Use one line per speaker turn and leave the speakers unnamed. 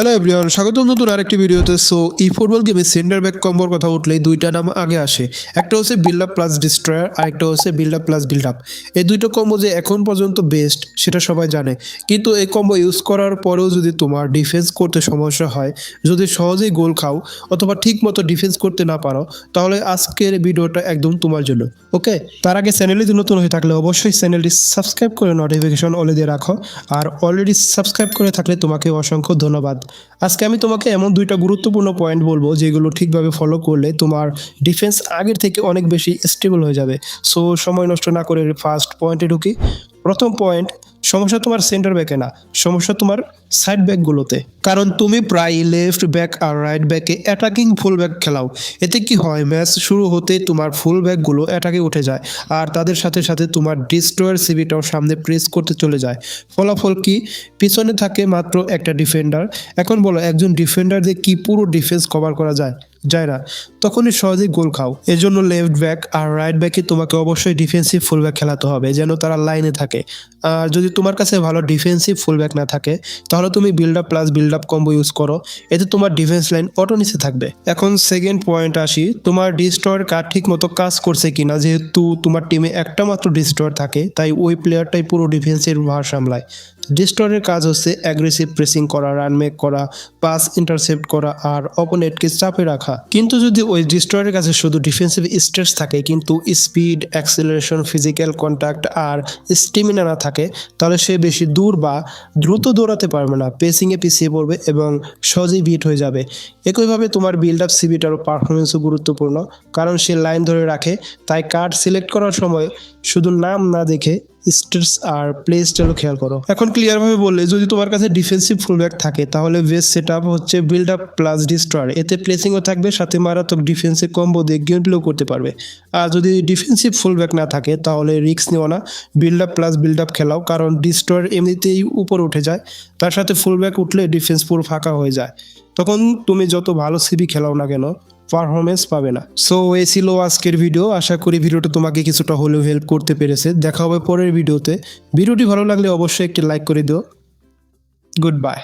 Hello everyone স্বাগতম নতুন আরেকটি ভিডিওতে। সো ই ফুটবল গেমে সেন্টার ব্যাক কম্বোর কথা উঠলেই দুইটা নাম আগে আসে। একটা হচ্ছে বিল্ড আপ প্লাস ডিস্ট্রয়ার আর একটা হচ্ছে build up plus build up এই দুইটা কম্বো যে এখন পর্যন্ত বেস্ট সেটা সবাই জানে। কিন্তু এই কম্বো ইউজ করার পরেও যদি তোমার ডিফেন্স করতে সমস্যা হয়, যদি সহজেই গোল খাও, অথবা ঠিক মতো ডিফেন্স করতে না পারো, তাহলে আজকের ভিডিওটা একদম তোমার জন্য। ওকে তার আগে চ্যানেলটি নতুন হয়ে থাকলে অবশ্যই চ্যানেলটি সাবস্ক্রাইব করে নোটিফিকেশন অলে দিয়ে রাখো। আর অলরেডি সাবস্ক্রাইব করে থাকলে তোমাকে অসংখ্য ধন্যবাদ। আজকে আমি তোমাকে এমন দুইটা গুরুত্বপূর্ণ পয়েন্ট বলব যেগুলো ঠিকভাবে ফলো করলে তোমার ডিফেন্স আগের থেকে অনেক বেশি স্টেবল হয়ে যাবে। সো সময় নষ্ট না করে ফার্স্ট পয়েন্টে ঢুকি। প্রথম পয়েন্ট সমস্যা তোমার সেন্টার ব্যাকে না, সমস্যা তোমার সাইড ব্যাকগুলোতে কারণ তুমি প্রায় লেফট ব্যাক আর রাইট ব্যাকে অ্যাটাকিং ফুল ব্যাক খেলাও। এতে কি হয় ম্যাচ শুরু হতে তোমার ফুল ব্যাকগুলো অ্যাটাকে উঠে যায়, আর তাদের সাথে সাথে তোমার ডিস্ট্রয়ার সিবিটাও সামনে প্রেস করতে চলে যায়। ফলাফল কি? পিছনে থাকে মাত্র একটা ডিফেন্ডার এখন বলো, একজন ডিফেন্ডার দিয়ে কি পুরো ডিফেন্স কভার করা যায়? না তখনই সহজেই গোল খাও। এজন্য লেফট ব্যাক আর রাইট ব্যাকে তোমাকে অবশ্যই ডিফেন্সিভ ফুল ব্যাক খেলাতে হবে, যেন তারা লাইনে থাকে। আর যদি তোমার কাছে ভালো ডিফেন্সিভ ফুল ব্যাক না থাকে, তাহলে তুমি build up plus build up combo use করো। এতে তোমার ডিফেন্স লাইন অটো নিচে থাকবে। এখন সেকেন্ড পয়েন্ট আসি, তোমার ডিস্ট্রয়ের কার্ড ঠিক মতো কাজ করছে কিনা, যেহেতু তোমার টিমে একটা মাত্র ডিস্ট্রয়ার থাকে, তাই ওই প্লেয়ারটাই পুরো ডিফেন্সের ভার সামলায়। ডিস্ট্রয়ের কাজ হচ্ছে অ্যাগ্রেসিভ প্রেসিং করা রান মেক করা পাস ইন্টারসেপ্ট করা, আর অপোনেন্টকে চাপে রাখা। কিন্তু যদি ওই ডিস্ট্রয়ের কাছে শুধু ডিফেন্সিভ স্ট্রেস থাকে, কিন্তু স্পিড অ্যাক্সিলারেশন ফিজিক্যাল কন্ট্যাক্ট আর স্টেমিনা না থাকে, তাহলে সে বেশি দূর বা দ্রুত দৌড়াতে পারবে না। পেসিংয়ে পিছিয়ে পড়বে এবং সহজেই বিট হয়ে যাবে। একইভাবে তোমার বিল্ড আপ সিবিটারও পারফরমেন্সও গুরুত্বপূর্ণ, কারণ সে লাইন ধরে রাখে। তাই কার্ড সিলেক্ট করার সময় শুধু নাম না দেখে স্টেটস আর প্লে স্টাইলও খেয়াল করো। এখন ক্লিয়ারভাবে বললে, যদি তোমার কাছে ডিফেন্সিভ ফুলব্যাক থাকে, তাহলে বেস্ট সেট আপ হচ্ছে বিল্ড আপ প্লাস ডিস্ট্রয়ার এতে প্লেসিংও থাকবে, সাথে মারাত্মক ডিফেন্সিভ কম্বো দিয়ে গেম প্লেও করতে পারবে। আর যদি ডিফেন্সিভ ফুলব্যাক না থাকে, তাহলে রিস্ক নিও না। Build up plus build up খেলাও, কারণ ডিস্ট্রয়ার এমনিতেই উপরে উঠে যায়, তার সাথে ফুলব্যাক উঠলে ডিফেন্স পুরো ফাঁকা হয়ে যায়। তখন তুমি যত ভালো সিবি খেলাও না কেন পারফরমেন্স পাবে না। সো এ ছিল আজকের ভিডিও আশা করি ভিডিওটা তোমাকে কিছুটা হলেও হেল্প করতে পেরেছে। দেখা হবে পরের ভিডিওতে ভিডিওটি ভালো লাগলে অবশ্যই একটি লাইক করে দিও। Good bye